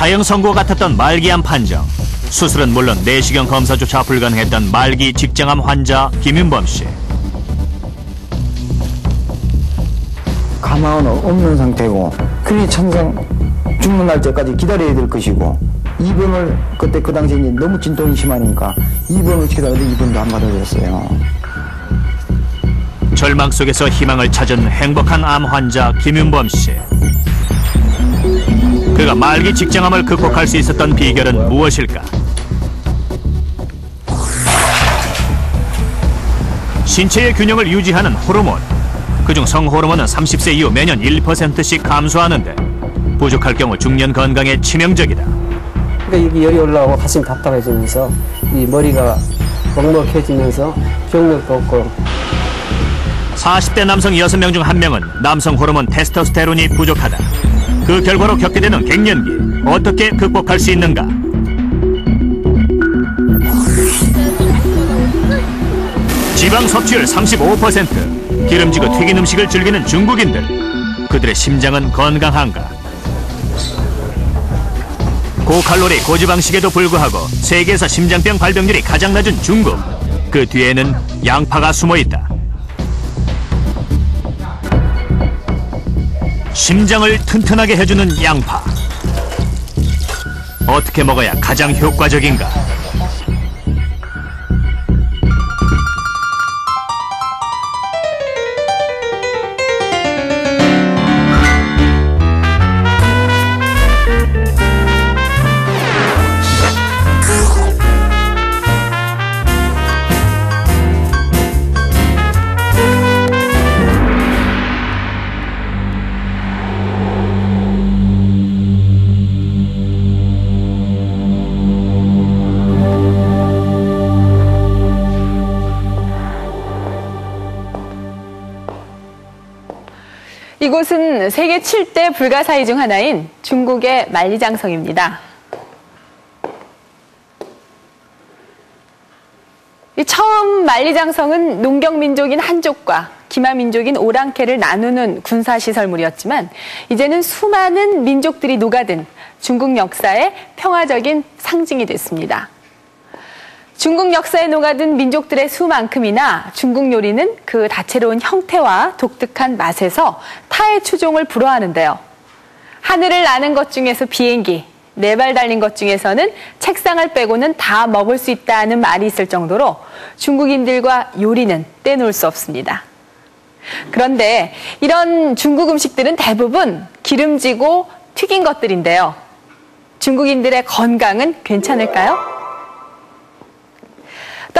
사형 선고 같았던 말기암 판정. 수술은 물론 내시경 검사조차 불가능했던 말기 직장암 환자 김윤범 씨. 가망은 없는 상태고 그러니 천상 죽는 날짜까지 기다려야 될 것이고 입원을 그때 그 당시에 이제 너무 진통이 심하니까 입원을 시키다는데 입원도 안 받아줬어요. 절망 속에서 희망을 찾은 행복한 암 환자 김윤범 씨. 그가 말기 직장암을 극복할 수 있었던 비결은 무엇일까? 신체의 균형을 유지하는 호르몬. 그중 성호르몬은 30세 이후 매년 1%씩 감소하는데 부족할 경우 중년 건강에 치명적이다. 그러니까 여기 열이 올라오고 가슴이 답답해지면서 이 머리가 먹먹해지면서 기억력도 없고 40대 남성 6명 중 1명은 남성 호르몬 테스토스테론이 부족하다. 그 결과로 겪게 되는 갱년기 어떻게 극복할 수 있는가? 지방 섭취율 35%, 기름지고 튀긴 음식을 즐기는 중국인들. 그들의 심장은 건강한가? 고칼로리 고지방식에도 불구하고 세계에서 심장병 발병률이 가장 낮은 중국. 그 뒤에는 양파가 숨어 있다. 심장을 튼튼하게 해주는 양파. 어떻게 먹어야 가장 효과적인가? 이곳은 세계 7대 불가사의 중 하나인 중국의 만리장성입니다. 이 처음 만리장성은 농경민족인 한족과 기마민족인 오랑캐를 나누는 군사시설물이었지만 이제는 수많은 민족들이 녹아든 중국 역사의 평화적인 상징이 됐습니다. 중국 역사에 녹아든 민족들의 수만큼이나 중국 요리는 그 다채로운 형태와 독특한 맛에서 타의 추종을 불허하는데요. 하늘을 나는 것 중에서 비행기, 네 발 달린 것 중에서는 책상을 빼고는 다 먹을 수 있다는 말이 있을 정도로 중국인들과 요리는 떼놓을 수 없습니다. 그런데 이런 중국 음식들은 대부분 기름지고 튀긴 것들인데요. 중국인들의 건강은 괜찮을까요?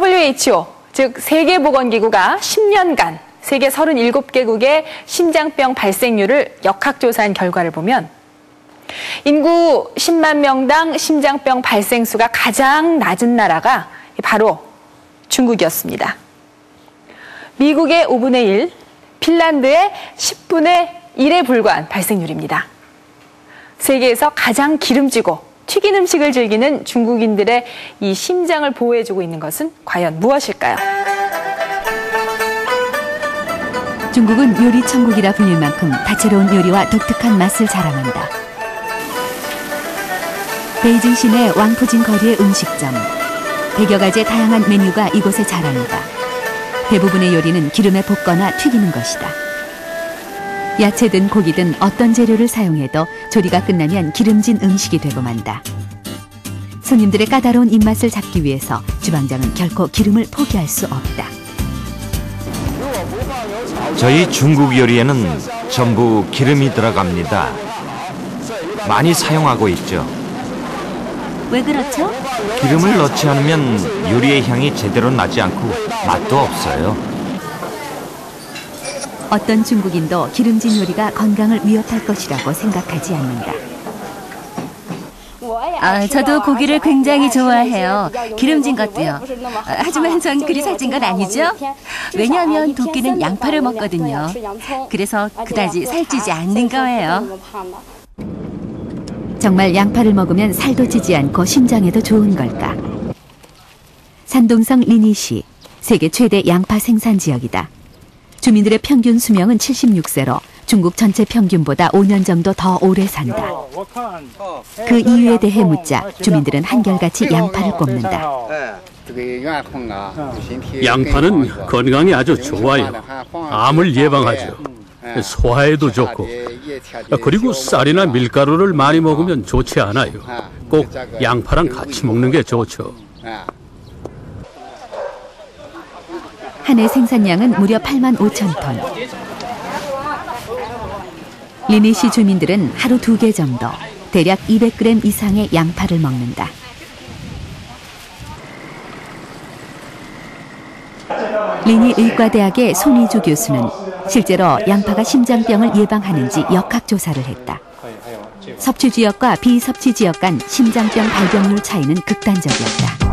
WHO, 즉 세계보건기구가 10년간 세계 37개국의 심장병 발생률을 역학조사한 결과를 보면 인구 10만 명당 심장병 발생수가 가장 낮은 나라가 바로 중국이었습니다. 미국의 5분의 1, 핀란드의 10분의 1에 불과한 발생률입니다. 세계에서 가장 기름지고 튀긴 음식을 즐기는 중국인들의 이 심장을 보호해주고 있는 것은 과연 무엇일까요? 중국은 요리 천국이라 불릴 만큼 다채로운 요리와 독특한 맛을 자랑한다. 베이징 시내 왕푸진 거리의 음식점. 백여 가지의 다양한 메뉴가 이곳에 자랑이다. 대부분의 요리는 기름에 볶거나 튀기는 것이다. 야채든 고기든 어떤 재료를 사용해도 조리가 끝나면 기름진 음식이 되고 만다. 손님들의 까다로운 입맛을 잡기 위해서 주방장은 결코 기름을 포기할 수 없다. 저희 중국 요리에는 전부 기름이 들어갑니다. 많이 사용하고 있죠. 왜 그렇죠? 기름을 넣지 않으면 요리의 향이 제대로 나지 않고 맛도 없어요. 어떤 중국인도 기름진 요리가 건강을 위협할 것이라고 생각하지 않는다. 아, 저도 고기를 굉장히 좋아해요. 기름진 것도요. 아, 하지만 전 그리 살찐 건 아니죠. 왜냐하면 도끼는 양파를 먹거든요. 그래서 그다지 살찌지 않는 거예요. 정말 양파를 먹으면 살도 찌지 않고 심장에도 좋은 걸까? 산동성 리니 시, 세계 최대 양파 생산 지역이다. 주민들의 평균 수명은 76세로 중국 전체 평균보다 5년 정도 더 오래 산다. 그 이유에 대해 묻자 주민들은 한결같이 양파를 꼽는다. 양파는 건강에 아주 좋아요. 암을 예방하죠. 소화에도 좋고. 그리고 쌀이나 밀가루를 많이 먹으면 좋지 않아요. 꼭 양파랑 같이 먹는 게 좋죠. 한 해 생산량은 무려 8만 5천 톤. 리니시 주민들은 하루 두 개 정도, 대략 200g 이상의 양파를 먹는다. 리니 의과대학의 손희주 교수는 실제로 양파가 심장병을 예방하는지 역학 조사를 했다. 섭취 지역과 비섭취 지역 간 심장병 발병률 차이는 극단적이었다.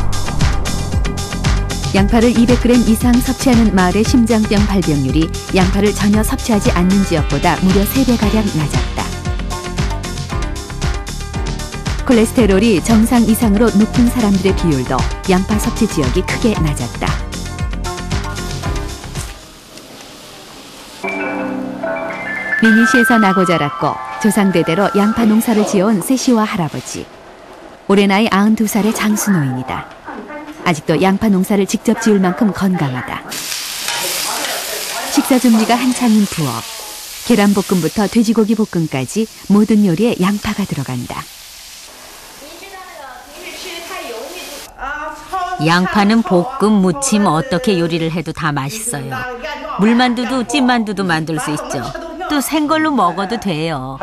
양파를 200g 이상 섭취하는 마을의 심장병 발병률이 양파를 전혀 섭취하지 않는 지역보다 무려 3배가량 낮았다. 콜레스테롤이 정상 이상으로 높은 사람들의 비율도 양파 섭취 지역이 크게 낮았다. 미니시에서 나고 자랐고 조상대대로 양파 농사를 지어온 세시와 할아버지. 올해 나이 92살의 장수 노인이다. 아직도 양파 농사를 직접 지을 만큼 건강하다. 식사 준비가 한창인 부엌. 계란볶음부터 돼지고기 볶음까지 모든 요리에 양파가 들어간다. 양파는 볶음, 무침 어떻게 요리를 해도 다 맛있어요. 물만두도 찐만두도 만들 수 있죠. 또 생걸로 먹어도 돼요.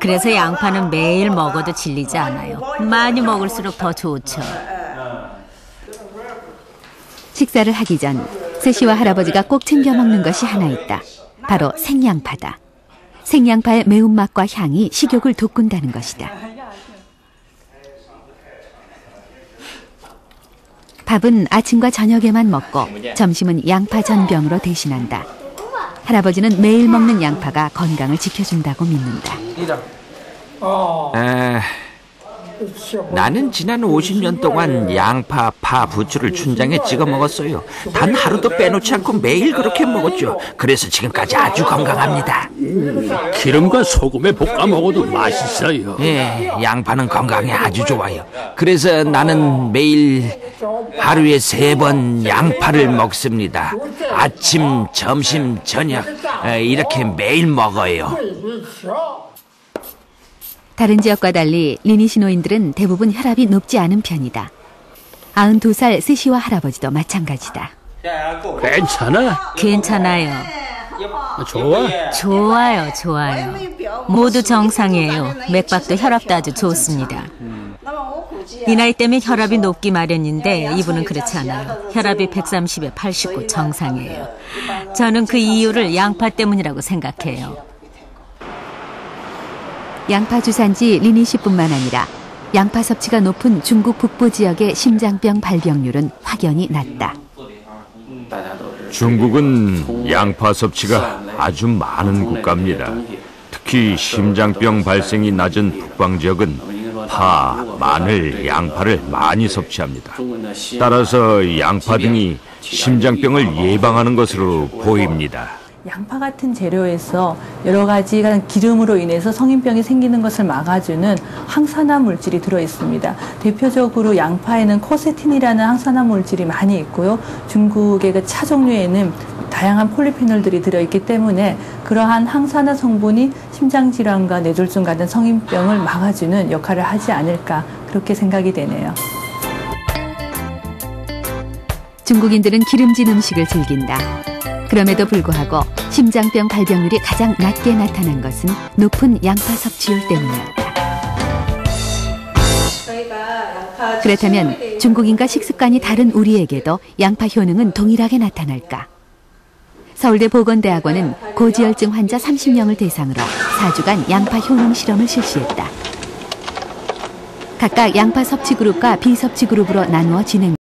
그래서 양파는 매일 먹어도 질리지 않아요. 많이 먹을수록 더 좋죠. 식사를 하기 전 세시와 할아버지가 꼭 챙겨 먹는 것이 하나 있다. 바로 생양파다. 생양파의 매운맛과 향이 식욕을 돋군다는 것이다. 밥은 아침과 저녁에만 먹고 점심은 양파 전병으로 대신한다. 할아버지는 매일 먹는 양파가 건강을 지켜준다고 믿는다. 에, 나는 지난 50년 동안 양파, 파, 부추를 춘장에 찍어 먹었어요. 단 하루도 빼놓지 않고 매일 그렇게 먹었죠. 그래서 지금까지 아주 건강합니다. 기름과 소금에 볶아 먹어도 맛있어요. 예, 양파는 건강에 아주 좋아요. 그래서 나는 매일 하루에 세 번 양파를 먹습니다. 아침, 점심, 저녁 에, 이렇게 매일 먹어요. 다른 지역과 달리 리니시 노인들은 대부분 혈압이 높지 않은 편이다. 92살 세시와 할아버지도 마찬가지다. 괜찮아? 괜찮아요. 좋아? 좋아요, 좋아요. 모두 정상이에요. 맥박도 혈압도 아주 좋습니다. 이 나이 때면 혈압이 높기 마련인데 이분은 그렇지 않아요. 혈압이 130에 89 정상이에요. 저는 그 이유를 양파 때문이라고 생각해요. 양파 주산지 리니시뿐만 아니라 양파 섭취가 높은 중국 북부 지역의 심장병 발병률은 확연히 낮다. 중국은 양파 섭취가 아주 많은 국가입니다. 특히 심장병 발생이 낮은 북방 지역은 파, 마늘, 양파를 많이 섭취합니다. 따라서 양파 등이 심장병을 예방하는 것으로 보입니다. 양파 같은 재료에서 여러 가지 기름으로 인해서 성인병이 생기는 것을 막아주는 항산화 물질이 들어 있습니다. 대표적으로 양파에는 코세틴이라는 항산화 물질이 많이 있고요. 중국의 그 차 종류에는 다양한 폴리페놀들이 들어있기 때문에 그러한 항산화 성분이 심장 질환과 뇌졸중 같은 성인병을 막아주는 역할을 하지 않을까 그렇게 생각이 되네요. 중국인들은 기름진 음식을 즐긴다. 그럼에도 불구하고 심장병 발병률이 가장 낮게 나타난 것은 높은 양파 섭취율 때문이었다. 그렇다면 중국인과 식습관이 다른 우리에게도 양파 효능은 동일하게 나타날까? 서울대 보건대학원은 고지혈증 환자 30명을 대상으로 4주간 양파 효능 실험을 실시했다. 각각 양파 섭취 그룹과 비섭취 그룹으로 나누어 진행